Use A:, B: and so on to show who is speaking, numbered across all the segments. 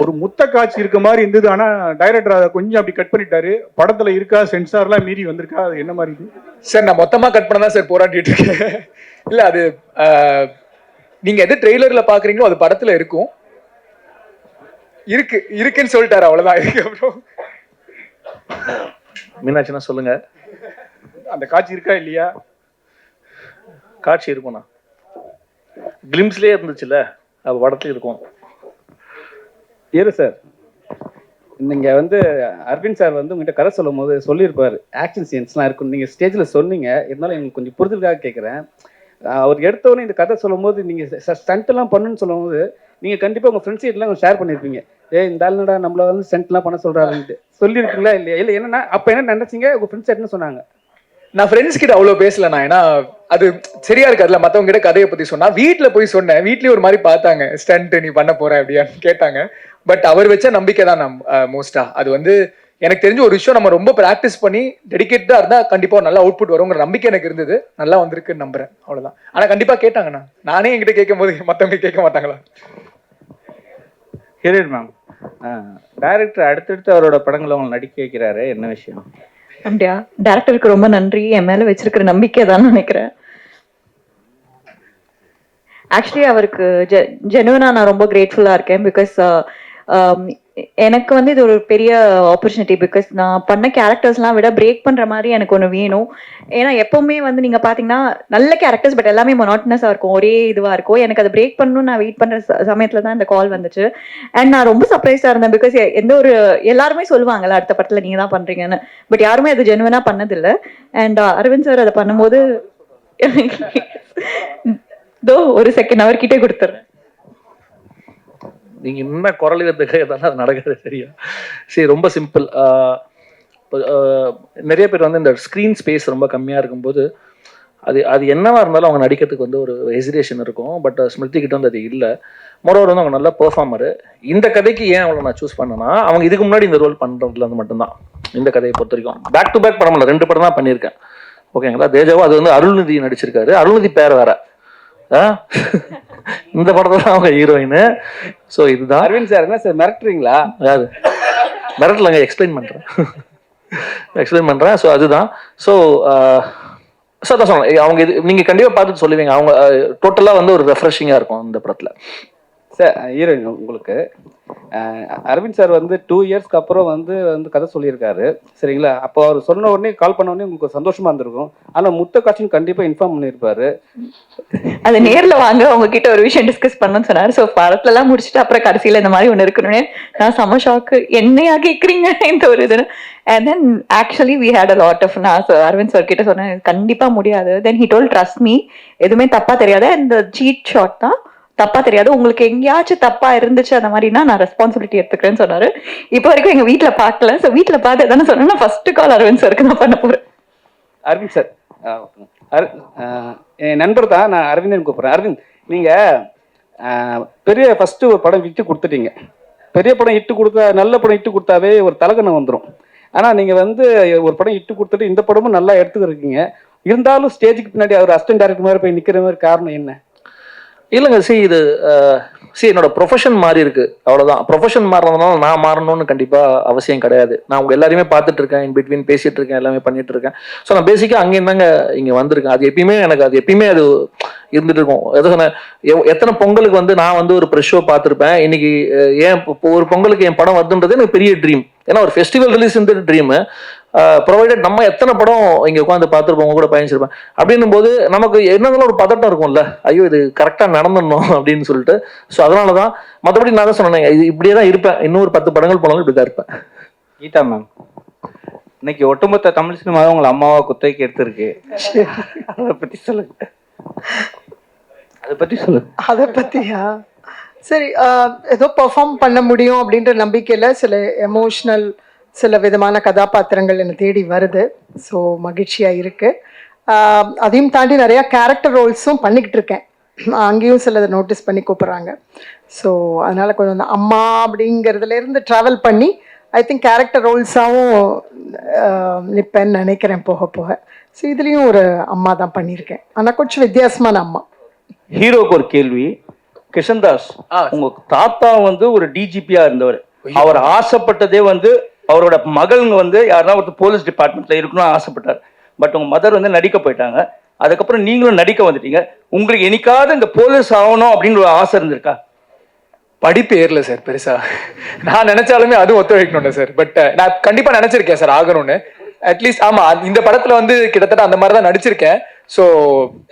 A: ஒரு முத்த காட்சி இருக்க மாதிரி இருந்தது. ஆனா டைரக்டர் அதை கொஞ்சம் அப்படி கட் பண்ணிட்டாரு. படத்துல இருக்கா சென்சார்லாம் மீறி வந்திருக்கா அது என்ன மாதிரி
B: சார் நான் மொத்தமா கட் பண்ண தான் சார் போராடிட்டு இருக்கேன். இல்ல அது நீங்க எது ட்ரெய்லர்ல பாக்குறீங்களோ அது படத்துல இருக்கும். இருக்கு இருக்குன்னு சொல்லிட்டாரு அவ்வளவுதான். இருக்கு அப்புறம்
C: மீனாட்சினா சொல்லுங்க.
A: அந்த காட்சி இருக்கா இல்லையா?
C: காட்சி இருக்கும்ண்ணா. கிளிம்ஸ்லேயே இருந்துச்சுல்ல அது படத்துல இருக்கும்.
D: இரு சார் நீங்க வந்து அரவிந்த் சார் வந்து உங்ககிட்ட கதை சொல்லும் போது சொல்லியிருப்பாரு ஆக்ஷன் சீன்ஸ்லாம் இருக்கும். நீங்க ஸ்டேஜ்ல சொன்னீங்க. இருந்தாலும் எங்களுக்கு கொஞ்சம் புரிதலுக்காக கேட்குறேன் அவர் எடுத்தவொடனே இந்த கதை சொல்லும்போது நீங்க ஸ்டண்ட் எல்லாம் பண்ணுன்னு சொல்லும்போது நீங்க கண்டிப்பா உங்க ஃப்ரெண்ட்ஸ் எல்லாம் ஷேர் பண்ணிருப்பீங்க. ஏ இந்த ஆளுடா நம்மள வந்து ஸ்டண்ட் எல்லாம் பண்ண சொல்றாருன்ட்டு. சொல்லியிருக்கீங்களா இல்லையா? இல்ல என்னன்னா அப்ப என்ன நினைச்சீங்க? உங்க ஃப்ரெண்ட்ஸ் என்ன சொன்னாங்க?
B: நான் ஃப்ரெண்ட்ஸ் கிட்ட அவ்வளவு பேசல நான் ஏன்னா அது சரியா இருக்காதுல்ல. மத்தவங்க கிட்ட கதையை பத்தி சொன்னா வீட்டுல போய் சொன்னேன். வீட்லயும் ஒரு மாதிரி பார்த்தாங்க. ஸ்டண்ட் நீ பண்ண போற அப்படியான்னு கேட்டாங்க. பட் அவர் வச்ச நம்பிக்கை தான் நம் மோஸ்டா அது வந்து எனக்கு தெரிஞ்ச ஒரு விஷயம் நம்ம ரொம்ப ப்ராக்டிஸ் பண்ணி டெடிக்கேட்டா இருந்தா கண்டிப்பா நல்ல அவுட்புட் வருங்கிற நம்பிக்கை எனக்கு இருந்தது. நல்லா வந்திருக்குன்னு நம்புறேன். அவ்வளவுதான். ஆனா கண்டிப்பா கேட்டாங்கண்ணா. நானே என்கிட்ட கேட்கும் போது மத்தவங்க கேட்க மாட்டாங்களா?
D: ஹீரோயின் மேம் டைரக்டர் அடுத்தடுத்து அவரோட படங்களை உங்களை நடிக்க வைக்கிறாரு. என்ன விஷயம்?
E: அப்படியா? டேரக்டருக்கு ரொம்ப நன்றி. என் மேல வச்சிருக்கிற நம்பிக்கை தான் நினைக்கிறேன். ஆக்சுவலி அவருக்கு ஜெனுவனா நான் ரொம்ப கிரேட்ஃபுல்லா இருக்கேன் பிகாஸ் எனக்கு வந்து இது ஒரு பெரிய ஆப்பர்ச்சுனிட்டி பிகாஸ் நான் பண்ண கேரக்டர்ஸ்லாம் விட பிரேக் பண்ற மாதிரி எனக்கு ஒன்று வேணும். ஏன்னா எப்பவுமே வந்து நீங்க பாத்தீங்கன்னா நல்ல கேரக்டர்ஸ் பட் எல்லாமே மொனாட்டனஸா இருக்கும். ஒரே இதுவா இருக்கும். எனக்கு அதை பிரேக் பண்ணணும் நான் வெயிட் பண்ற ச- சமயத்துல தான் இந்த கால் வந்துச்சு. அண்ட் நான் ரொம்ப சர்ப்ரைஸா இருந்தேன் பிகாஸ் எந்த ஒரு எல்லாருமே சொல்லுவாங்கல்ல அடுத்த படத்துல நீங்க தான் பண்றீங்கன்னு. பட் யாருமே அது ஜெனுவனா பண்ணதில்ல. அண்ட் அரவிந்த் சார் அதை பண்ணும்போது தோ ஒரு செகண்ட் அவர் கிட்டே கொடுத்துறேன்
C: நீங்க என்ன குரல் எடுத்துக்க அது நடக்கிறது தெரியும் சரி ரொம்ப சிம்பிள் நிறைய பேர் வந்து இந்த ஸ்க்ரீன் ஸ்பேஸ் ரொம்ப கம்மியா இருக்கும்போது அது அது என்னவா இருந்தாலும் அவங்க நடிக்கிறதுக்கு வந்து ஒரு ஹெசிடேஷன் இருக்கும். பட் ஸ்மிருதி கிட்ட வந்து அது இல்லை. மொரோவர் வந்து அவங்க நல்ல பெர்ஃபார்மரு இந்த கதைக்கு ஏன் அவங்கள நான் சூஸ் பண்ணேன்னா அவங்க இதுக்கு முன்னாடி இந்த ரோல் பண்ணுறதுல வந்து மட்டும்தான். இந்த கதையை பொறுத்த வரைக்கும். பேக் டு பேக் படம் இல்லை ரெண்டு படம் தான் பண்ணியிருக்கேன். ஓகேங்களா தேஜாவா அது வந்து அருள்நிதி நடிச்சிருக்காரு. அருள்நிதி பேர் வேற. இந்த படத்துல தான் அவங்க ஹீரோயின் ஸோ இதுதான்.
D: அரவிந்த் சார் என்ன சார் மிரட்டுறீங்களா?
C: யாரு? மிரட்டலங்க எக்ஸ்பிளைன் பண்றேன். எக்ஸ்பிளைன் பண்றேன். ஸோ அதுதான். ஸோ ஸோ அதான் சொன்னேன் அவங்க இது நீங்க கண்டிப்பா பார்த்துட்டு சொல்லுவீங்க. அவங்க டோட்டலா வந்து ஒரு ரெஃப்ரெஷிங்கா இருக்கும் இந்த படத்துல.
D: சார் ஹீரோயின் உங்களுக்கு அரவிந்த் சார் வந்து டூ இயர்ஸ்க்கு அப்புறம் வந்து வந்து கதை சொல்லியிருக்காரு. சரிங்களா? அப்போ அவர் சொன்ன உடனே கால் பண்ண உடனே உங்களுக்கு சந்தோஷமா இருந்திருக்கும். ஆனா முத்த காட்சின் கண்டிப்பா இன்ஃபார்ம் பண்ணியிருப்பாரு.
E: அது நேர்ல வாங்க உங்ககிட்ட ஒரு விஷயம் டிஸ்கஸ் பண்ணணும்னு சொன்னாரு. ஸோ படத்துல எல்லாம் முடிச்சுட்டு அப்புறம் கடைசியில இந்த மாதிரி ஒண்ணு இருக்கணும்னு நான் செம ஷாக்கு என்னையா கேக்குறீங்க? இந்த ஒரு இது. And then actually we had a lot of நான் அரவிந்த் சார் கிட்ட சொன்னேன் கண்டிப்பா முடியாது. Then he told trust me எதுவுமே தப்பா தெரியாது. இந்த சீட் ஷாட் தான் தப்பா தெரியாது. உங்களுக்கு எங்கேயாச்சும் தப்பா இருந்துச்சு அந்த மாதிரினா நான் ரெஸ்பான்சிபிலிட்டி எடுத்துக்கிறேன்னு சொன்னாரு. இப்போ வரைக்கும் எங்க வீட்ல பார்க்கல. ஸோ வீட்ல பார்த்து தானே சொன்னா ஃபர்ஸ்ட் கால் அரவிந்த் சார் நான் பண்ண போறேன்.
D: அரவிந்த் சார் அரு- என் நண்பர் தான். நான் அரவிந்தன் கூப்பிடுறேன். அரவிந்த் நீங்க பெரிய ஃபர்ஸ்ட் ஒரு படம் விட்டு கொடுத்துட்டீங்க. பெரிய படம் இட்டு கொடுத்தா நல்ல படம் இட்டு கொடுத்தாவே ஒரு தலகணம் வந்துடும் ஆனால் நீங்கள் வந்து ஒரு படம் இட்டு கொடுத்துட்டு இந்த படமும் நல்லா எடுத்துக்கிருக்கீங்க இருந்தாலும் ஸ்டேஜுக்கு பின்னாடி அவர் அசிஸ்டன்ட் டேரக்டர் மாதிரி போய் நிற்கிற மாதிரி காரணம் என்ன?
C: இல்லைங்க சி இது சி என்னோட ப்ரொஃபஷன் மாறி இருக்கு. அவ்வளோதான் ப்ரொஃபஷன் மாறினதுனால நான் மாறணும்னு கண்டிப்பாக அவசியம் கிடையாது. நான் உங்க எல்லாருமே பார்த்துட்டு இருக்கேன். இன் பிட்வீன் பேசிட்டு இருக்கேன். எல்லாமே பண்ணிட்டு இருக்கேன். ஸோ நான் பேசிக்காக அங்கேயும் தாங்க இங்கே வந்திருக்கேன். அது எப்பயுமே எனக்கு அது எப்பயுமே அது இருந்துட்டு இருக்கும். எதுனா எவ்- எத்தனை பொங்கலுக்கு வந்து நான் வந்து ஒரு ப்ரெஷ் ஷோ பார்த்துருப்பேன். இன்னைக்கு ஏன் இப்போ ஒரு பொங்கலுக்கு என் படம் வருதுன்றது எனக்கு பெரிய ட்ரீம் ஏன்னா ஒரு ஃபெஸ்டிவல் ரிலீஸ் ட்ரீம் ப்ரொவைடட் நம்ம எத்தனை படம் இங்க உட்காந்து பார்த்துருப்போம் உங்க கூட பயணிச்சிருப்பேன் அப்படின்னும் போது நமக்கு என்னதுல ஒரு பதட்டம் இருக்கும்ல. ஐயோ இது கரெக்டா நடந்துடணும் அப்படின்னு சொல்லிட்டு. ஸோ அதனால தான் மற்றபடி நான் தான் சொன்னேன் இது இப்படியே தான் இருப்பேன். இன்னும் ஒரு பத்து படங்கள் போனாலும் இப்படி தான் இருப்பேன்.
D: கீதா மேம் இன்னைக்கு ஒட்டுமொத்த தமிழ் சினிமாவை உங்களை அம்மாவா குத்தகைக்கு எடுத்திருக்கு. அதை பத்தி சொல்லுங்க. அதை பத்தி சொல்லுங்க.
F: அதை பத்தியா? சரி ஆஹ், ஏதோ பெர்ஃபார்ம் பண்ண முடியும் அப்படின்ற நம்பிக்கையில சில எமோஷ்னல் சில விதமான கதாபாத்திரங்கள் என்னை தேடி வருது. ஸோ மகிழ்ச்சியா இருக்கு. ஆஹ், அதையும் தாண்டி நிறைய கேரக்டர் ரோல்ஸும் பண்ணிக்கிட்டு இருக்கேன். அங்கேயும் சிலதை நோட்டீஸ் பண்ணி கூப்பிடுறாங்க. ஸோ அதனால கொஞ்சம் அந்த அம்மா அப்படிங்கிறதுல இருந்து ட்ராவல் பண்ணி ஐ திங்க் கேரக்டர் ரோல்ஸாகவும் நிற்பேன்னு நினைக்கிறேன் போக போக. ஸோ இதுலேயும் ஒரு அம்மா தான் பண்ணியிருக்கேன். ஆனால் கொஞ்சம் வித்தியாசமான அம்மா.
D: ஹீரோக்கு ஒரு கேள்வி.
G: கிஷன்தாஸ். உங்க தாத்தா வந்து ஒரு டிஜிபியா இருந்தவர். அவர் ஆசைப்பட்டதே வந்து அவரோட மகள்ங்க வந்து யாருன்னா ஒருத்தர் போலீஸ் டிபார்ட்மெண்ட்ல இருக்கணும்னு ஆசைப்பட்டார். பட் உங்க மதர் வந்து நடிக்க போயிட்டாங்க. அதுக்கப்புறம் நீங்களும் நடிக்க வந்துட்டீங்க. உங்களுக்கு என்னைக்காவது இந்த போலீஸ் ஆகணும் அப்படின்னு ஒரு ஆசை இருந்திருக்கா?
B: படிப்பு ஏறல சார் பெருசா. நான் நினைச்சாலுமே அதுவும் ஒத்துழைக்கணும் சார். பட் நான் கண்டிப்பா நினைச்சிருக்கேன் சார் ஆகணும்னு. அட்லீஸ்ட் ஆமா இந்த படத்துல வந்து கிட்டத்தட்ட அந்த மாதிரி தான் நடிச்சிருக்கேன். ஸோ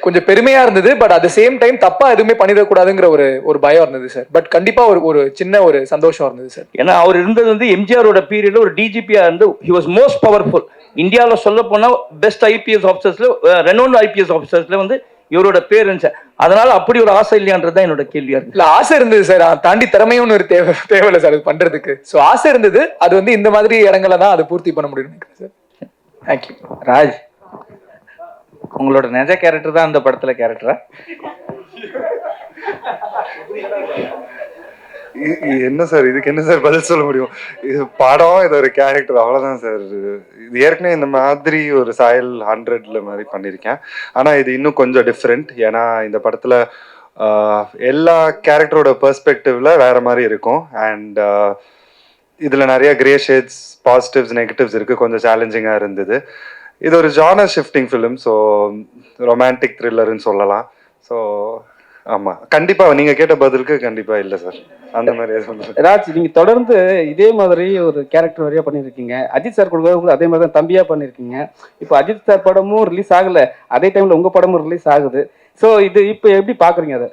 B: கொஞ்சம் பெருமையா இருந்தது பட் அட் சேம் டைம் தப்பா எதுவுமே பண்ணிடக்கூடாதுங்கிற ஒரு ஒரு பயம் இருந்தது சார் பட் கண்டிப்பா ஒரு ஒரு சின்ன ஒரு சந்தோஷம் இருந்தது சார்
G: ஏன்னா அவர் இருந்தது வந்து எம்ஜிஆரோட பீரியட்ல ஒரு டிஜிபியா இருந்து ஹி வாஸ் மோஸ்ட் பவர்ஃபுல் இந்தியாவில் சொல்ல போனா பெஸ்ட் ஐபிஎஸ் ஆஃபீஸர்ஸ்ல ரெனோன் ஐபிஎஸ் ஆஃபீஸர்ஸ்ல வந்து இவரோட பேர் இருந்துச்சு. அதனால அப்படி ஒரு ஆசை இல்லையான்றது தான் என்னோட கேள்வியா இருக்கு.
B: இல்ல ஆசை இருந்தது சார் தாண்டி திறமையும் ஒரு தேவை தேவையில்ல சார் அது பண்றதுக்கு. ஸோ ஆசை இருந்தது அது வந்து இந்த மாதிரி இடங்கள தான் அது பூர்த்தி பண்ண நினைக்கிறேன் சார் தேங்க்யூ
H: ராஜ் உங்களோட நிஜ கேரக்டர் தான் அந்த படத்துல கேரக்டரா
I: இ- என்ன சார்? இதுக்கு என்ன சார் பதில் சொல்ல முடியும்? இது படம் இது ஒரு கேரக்டர் அவ்வளோதான் சார். இது ஏற்கனவே இந்த மாதிரி ஒரு சாயல் ஹண்ட்ரட்ல மாதிரி பண்ணியிருக்கேன். ஆனால் இது இன்னும் கொஞ்சம் டிஃப்ரெண்ட் ஏன்னா இந்த படத்தில் எல்லா கேரக்டரோட பெர்ஸ்பெக்டிவ்ல வேற மாதிரி இருக்கும். அண்ட் இதில் நிறைய கிரே ஷேட்ஸ் பாசிட்டிவ்ஸ் நெகட்டிவ்ஸ் இருக்குது கொஞ்சம் சேலஞ்சிங்காக இருந்தது. இது ஒரு genre shifting film so romantic த்ரில்லர்னு சொல்லலாம். ஸோ ஆமா. கண்டிப்பா நீங்க கேட்ட பதிலுக்கு கண்டிப்பா இல்ல சார் அந்த மாதிரி இல்ல.
D: ராஜ் நீங்க தொடர்ந்து இதே மாதிரி ஒரு கேரக்டர் வரையா பண்ணியிருக்கீங்க அஜித் சார் கூட கூட அதே மாதிரி தான் தம்பியா பண்ணியிருக்கீங்க இப்போ அஜித் சார் படமும் ரிலீஸ் ஆகல. அதே டைம்ல உங்க படமும் ரிலீஸ் ஆகுது. ஸோ இது இப்போ எப்படி பாக்குறீங்க அதை?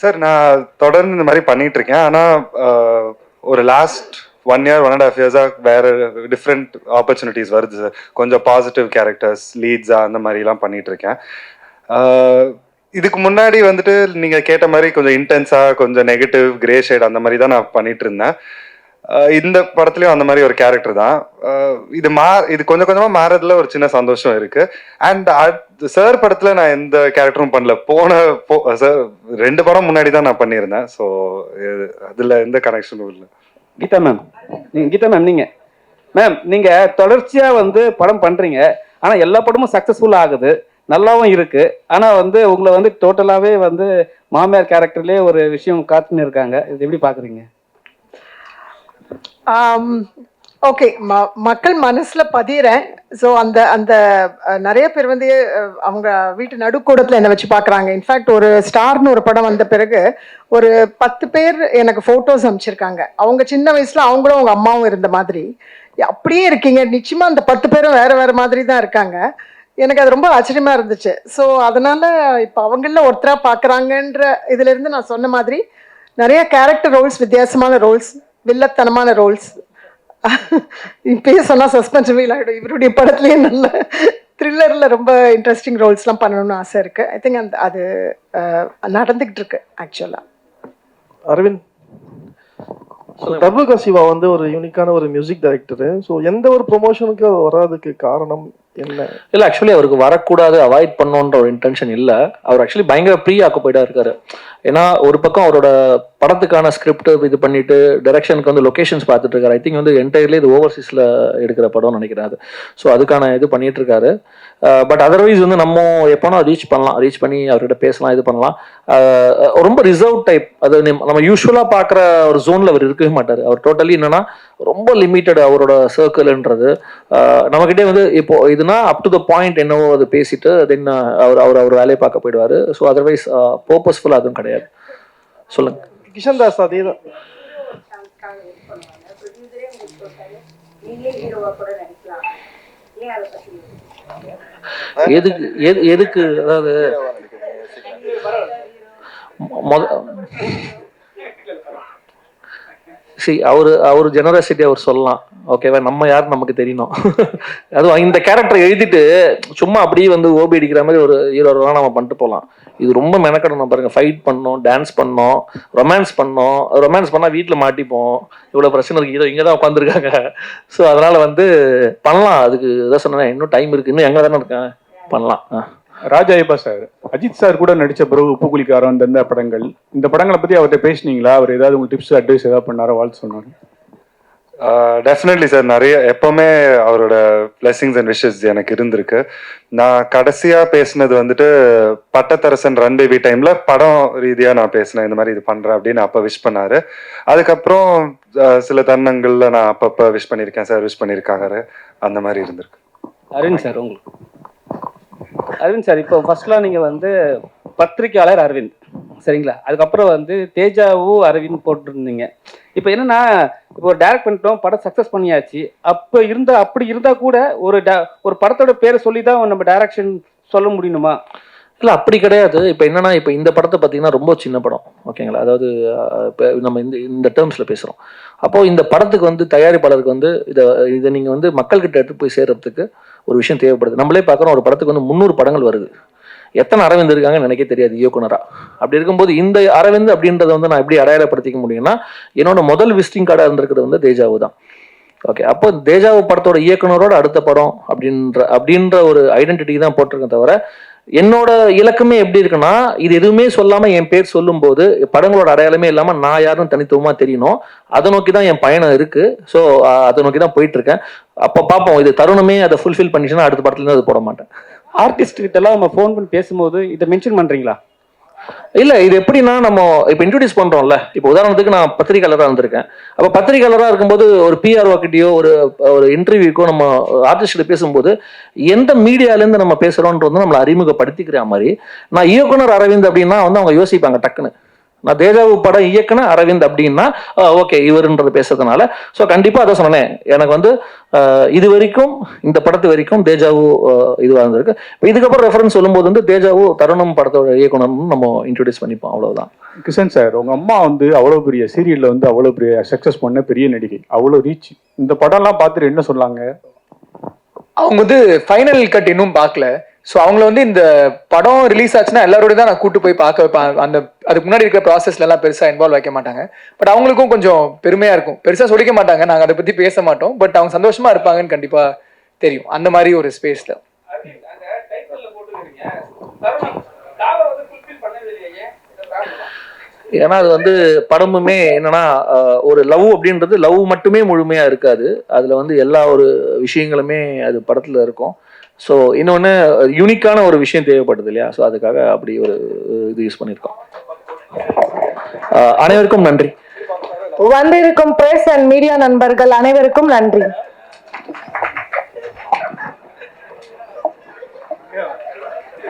I: சார் நான் தொடர்ந்து இந்த மாதிரி பண்ணிட்டு இருக்கேன். ஆனா ஒரு last one year one and half இயர்ஸாக வேற டிஃப்ரெண்ட் ஆப்பர்ச்சுனிட்டிஸ் வருது சார் கொஞ்சம் பாசிட்டிவ் கேரக்டர்ஸ் லீட்ஸா அந்த மாதிரிலாம் பண்ணிட்டு இருக்கேன் இதுக்கு முன்னாடி வந்துட்டு நீங்க கேட்ட மாதிரி கொஞ்சம் இன்டென்ஸா கொஞ்சம் நெகட்டிவ் கிரே ஷேட் அந்த மாதிரி தான் நான் பண்ணிட்டு இருந்தேன் இந்த படத்துலயும் அந்த மாதிரி ஒரு கேரக்டர் தான். இது மா இது கொஞ்சம் கொஞ்சமா மாறதுல ஒரு சின்ன சந்தோஷம் இருக்கு. அண்ட் சார் படத்துல நான் எந்த கேரக்டரும் பண்ணல. போன போ சார் ரெண்டு படம் முன்னாடி தான் நான் பண்ணியிருந்தேன். ஸோ அதுல எந்த கனெக்ஷனும் இல்லை.
D: கீதா மேம் நீங்கள் கீதா மேம் நீங்கள் மேம் நீங்கள் தொடர்ச்சியாக வந்து படம் பண்ணுறீங்க ஆனால் எல்லா படமும் சக்ஸஸ்ஃபுல் ஆகுது. நல்லாவும் இருக்குது ஆனால் வந்து உங்களை வந்து டோட்டலாகவே வந்து மாமியார் கேரக்டர்லேயே ஒரு விஷயம் காத்துன்னு இருக்காங்க. இது எப்படி பார்க்குறீங்க
F: ஓகே ம மக்கள் மனசில் பதிகிறேன் ஸோ அந்த அந்த நிறைய பேர் வந்து அவங்க வீட்டு நடுக்கூடத்தில் என்னை வச்சு பார்க்குறாங்க இன்ஃபேக்ட் ஒரு ஸ்டார்னு ஒரு படம் வந்த பிறகு ஒரு பத்து பேர் எனக்கு ஃபோட்டோஸ் அமைச்சிருக்காங்க அவங்க சின்ன வயசில் அவங்களும் அவங்க அம்மாவும் இருந்த மாதிரி. அப்படியே இருக்கீங்க. நிச்சயமாக அந்த பத்து பேரும் வேறு வேறு மாதிரி தான் இருக்காங்க. எனக்கு அது ரொம்ப ஆச்சரியமாக இருந்துச்சு. ஸோ அதனால் இப்போ அவங்கள ஒருத்தராக பார்க்குறாங்கன்ற இதுலேருந்து நான் சொன்ன மாதிரி நிறைய கேரக்டர் ரோல்ஸ் வித்தியாசமான ரோல்ஸ் வில்லத்தனமான ரோல்ஸ் சொன்னா சஸ்பென்ஸ் ஃபீல் ஆகிடும் இவருடைய படத்துலயே நல்ல த்ரில்லரில் ரொம்ப இன்ட்ரெஸ்டிங் ரோல்ஸ்லாம் பண்ணணும்னு ஆசை இருக்கு. ஐ திங்க் அந்த அது அஹ், நடந்துகிட்டு இருக்கு ஆக்சுவலாக
J: அரவிந்த் தர்புகா சிவா வந்து ஒரு யூனிக்கான ஒரு மியூசிக் டைரக்டர் ஸோ எந்த ஒரு ப்ரொமோஷனுக்கு வராதுக்கு காரணம்?
C: இல்ல. ஆக்சுவலி அவருக்கு வரக்கூடாது அவாய்ட் பண்ணணுன்ற ஒரு இன்டென்ஷன் இல்ல. அவர் ஆக்சுவலி பயங்கர ப்ரீ ஆக்குப்பைடா இருக்காரு. ஏன்னா ஒரு பக்கம் அவரோட படத்துக்கான ஸ்கிரிப்ட் இது பண்ணிட்டு டைரக்ஷனுக்கு வந்து லொகேஷன்ஸ் பார்த்துட்டு இருக்காரு. ஐ திங்க் வந்து என்டையர்லி இது ஓவர்சீஸ்ல எடுக்கிற படம்னு நினைக்கிறேன் அது. ஸோ அதுக்கான இது பண்ணிட்டு இருக்காரு. பட் அதர்வைஸ் வந்து நம்ம எப்போனா ரீச் பண்ணலாம். ரீச் பண்ணி அவர்கிட்ட பேசலாம் இது பண்ணலாம். ரொம்ப ரிசர்வ் டைப் அது நம்ம- நம்ம யூஸ்வலாக பார்க்குற ஒரு ஜோனில் அவர் இருக்கவே மாட்டார். அவர் டோட்டலி என்னன்னா ரொம்ப லிமிட்டட் அவரோட சர்க்கிள்ன்றது நம்மக்கிட்டே வந்து இப்போ இதுனா அப் டு த பாயிண்ட் என்னவோ அது பேசிட்டு தென் அவர் அவர் அவர் வேலையை பார்க்க போயிடுவார். ஸோ அதர்வைஸ் பர்பஸ்ஃபுல்லாக அதுவும் கிடையாது. சொல்லுங்க.
J: கிஷன் தாஸ் அதே தான்.
C: எதுக்கு எது எதுக்கு அதாவது சி அவர் அவர் ஜெனரசிட்டி அவர் சொல்லலாம். ஓகேவா நம்ம யார் நமக்கு தெரியணும். அதுவும் இந்த கேரக்டர் எழுதிட்டு சும்மா அப்படியே வந்து ஓபி அடிக்கிற மாதிரி ஒரு ஹீரோலாம் நம்ம பண்ணிட்டு போகலாம். இது ரொம்ப மெனக்கடணும். பாருங்க ஃபைட் பண்ணோம் டான்ஸ் பண்ணோம் ரொமான்ஸ் பண்ணோம். ரொமான்ஸ் பண்ணால் வீட்டில் மாட்டிப்போம். இவ்வளோ பிரச்சனை இருக்கு. இதோ இங்கே தான் உட்காந்துருக்காங்க ஸோ அதனால வந்து பண்ணலாம். அதுக்கு இதான் சொன்னேன் இன்னும் டைம் இருக்கு. இன்னும் எங்கே தானே இருக்கேன்? பண்ணலாம். ஆ.
A: ராஜாயப்பா சார்? அஜித் சார் கூட நடிச்ச பிறகு உப்பு குளிக்காரம் இந்த படங்கள். இந்த படங்களை பத்தி அவர்கிட்ட பேசுனீங்களா? அவர் ஏதாவது உங்க டிப்ஸ் அட்வைஸ் ஏதாவது பண்ணாரோ? வாழ்த்து சொன்னாரு.
I: Definitely sir. நிறைய எப்பவுமே அவரோட blessings அண்ட் விஷஸ் எனக்கு இருந்திருக்கு. நான் கடைசியா பேசினது வந்துட்டு பட்டத்தரசன் ரன் பேபி டைம்ல படம் ரீதியா நான் பேசினேன். இந்த மாதிரி இது பண்றேன் அப்படின்னு அப்ப விஷ் பண்ணாரு. அதுக்கப்புறம் சில தருணங்கள்ல நான் அப்பப்ப விஷ் பண்ணியிருக்கேன் சார். விஷ் பண்ணியிருக்காரு. அந்த மாதிரி இருந்திருக்கு.
D: அரவிந்த் சார் உங்களுக்கு. அரவிந்த் சார் இப்போ ஃபர்ஸ்ட்லாம் நீங்கள் வந்து பத்திரிக்கையாளர் அரவிந்த் சரிங்களா? அதுக்கப்புறம் வந்து தேஜாவு அரவிந்த் போட்டிருந்தீங்க. இப்போ என்னன்னா இப்போ டேரக்ட் டைரக்ட் பண்ணிட்டோம் படம் சக்ஸஸ் பண்ணியாச்சு. அப்போ இருந்தால் அப்படி இருந்தால் கூட ஒரு ஒரு படத்தோட பேரை சொல்லி தான் நம்ம டைரக்ஷன் சொல்ல முடியணுமா
C: இல்லை அப்படி கிடையாது. இப்போ என்னன்னா இப்போ இந்த படத்தை பார்த்தீங்கன்னா ரொம்ப சின்ன படம் ஓகேங்களா? அதாவது இப்போ நம்ம இந்த இந்த டேர்ம்ஸில் பேசுகிறோம் அப்போது இந்த படத்துக்கு வந்து தயாரிப்பாளருக்கு வந்து இதை இதை நீங்கள் வந்து மக்கள்கிட்ட எடுத்து போய் சேர்றதுக்கு ஒரு விஷயம் தேவைப்படுது. நம்மளே பார்க்குறோம் ஒரு படத்துக்கு வந்து முந்நூறு படங்கள் வருது. எத்தனை அரவிந்த் இருக்காங்கன்னு எனக்கே தெரியாது இயக்குனரா. அப்படி இருக்கும்போது இந்த அரவிந்த் அப்படின்றத வந்து நான் எப்படி அடையாளப்படுத்திக்க முடியும்னா என்னோட முதல் விசிட்டிங் கார்டாக இருந்திருக்கிறது வந்து தேஜாவு தான். ஓகே அப்போ தேஜாவு படத்தோட இயக்குனரோட அடுத்த படம் அப்படின்ற அப்படின்ற ஒரு ஐடென்டிட்டி தான் போட்டிருக்கேன் தவிர என்னோட இலக்கமே எப்படி இருக்குன்னா இது எதுவுமே சொல்லாம என் பேர் சொல்லும்போது படங்களோட அடையாளமே இல்லாம நான் யாரும் தனித்துவமா தெரியணும். அதை நோக்கி தான் என் பயணம் இருக்கு. ஸோ அதை நோக்கி தான் போயிட்டு இருக்கேன் அப்போ பார்ப்போம் இது தருணமே அதை ஃபுல்ஃபில் பண்ணிச்சுன்னா அடுத்த படத்துல இருந்து அது போட மாட்டேன்.
D: ஆர்டிஸ்ட் கிட்ட எல்லாம் நம்ம ஃபோன் பண்ணி பேசும்போது இதை மென்ஷன் பண்ணுறீங்களா
C: இல்ல இது எப்படின்னா நம்ம இப்போ இன்ட்ரடியூஸ் பண்றோம்ல. இப்போ உதாரணத்துக்கு நான் பத்திரிகையாளராக இருந்திருக்கேன். அப்போ பத்திரிகையாளராக இருக்கும்போது ஒரு பிஆர்ஓ கிட்டேயோ ஒரு ஒரு இன்டர்வியூக்கோ நம்ம ஆர்டிஸ்ட் பேசும்போது எந்த மீடியாலேருந்து நம்ம பேசுறோன்றது நம்மளை அறிமுகப்படுத்திக்கிற மாதிரி. நான் இயக்குனர் அரவிந்த் அப்படின்னா வந்து அவங்க யோசிப்பாங்க டக்குன்னு. நான் தேஜாவு படம் இயக்குன அரவிந்த் அப்படின்னா ஓகே இவருன்றது பேசுறதுனால. ஸோ கண்டிப்பா அதை சொன்னேன். எனக்கு வந்து இது வரைக்கும் இந்த படத்து வரைக்கும் தேஜாவு இதுவாக இருந்திருக்கு இப்போ இதுக்கப்புறம் ரெஃபரன்ஸ் சொல்லும்போது வந்து தேஜாவு தருணம் படத்தோட இயக்குனர்னு நம்ம இன்ட்ரடியூஸ் பண்ணிப்போம். அவ்வளவுதான்.
A: கிஷன் சார் உங்க அம்மா வந்து அவ்வளவு பெரிய சீரியல்ல வந்து அவ்வளவு பெரிய சக்சஸ் பண்ண பெரிய நடிகை. அவ்வளவு ரீச் இந்த படம்லாம் பார்த்துட்டு என்ன சொன்னாங்க?
B: அவங்க வந்து ஃபைனல் கட் இன்னும் பார்க்கல. ஸோ அவங்கள வந்து இந்த படம் ரிலீஸ் ஆச்சுன்னா எல்லாரோட தான் நான் கூட்டு போய் பார்க்க வைப்பேன். அந்த அதுக்கு முன்னாடி இருக்கிற ப்ராசஸ்ல எல்லாம் இன்வால்வ் வைக்க மாட்டாங்க. பட் அவங்களுக்கும் கொஞ்சம் பெருமையா இருக்கும். பெருசாக சொல்லிக்க மாட்டாங்க. நாங்கள் அதை பத்தி பேச மாட்டோம். பட் அவங்க சந்தோஷமா இருப்பாங்கன்னு கண்டிப்பா தெரியும். அந்த மாதிரி ஒரு ஸ்பேஸ்ல
C: ஏன்னா அது வந்து படமுமே என்னன்னா ஒரு லவ் அப்படின்றது லவ் மட்டுமே முழுமையா இருக்காது. அதுல வந்து எல்லா ஒரு விஷயங்களுமே அது படத்துல இருக்கும். ஸோ இன்னொன்று யூனிக்கான ஒரு விஷயம் தேவைப்படுது இல்லையா? ஸோ அதுக்காக அப்படி ஒரு இது யூஸ் பண்ணியிருக்கோம். அனைவருக்கும் நன்றி.
F: வந்திருக்கும் பிரஸ் அண்ட் மீடியா நண்பர்கள் அனைவருக்கும் நன்றி.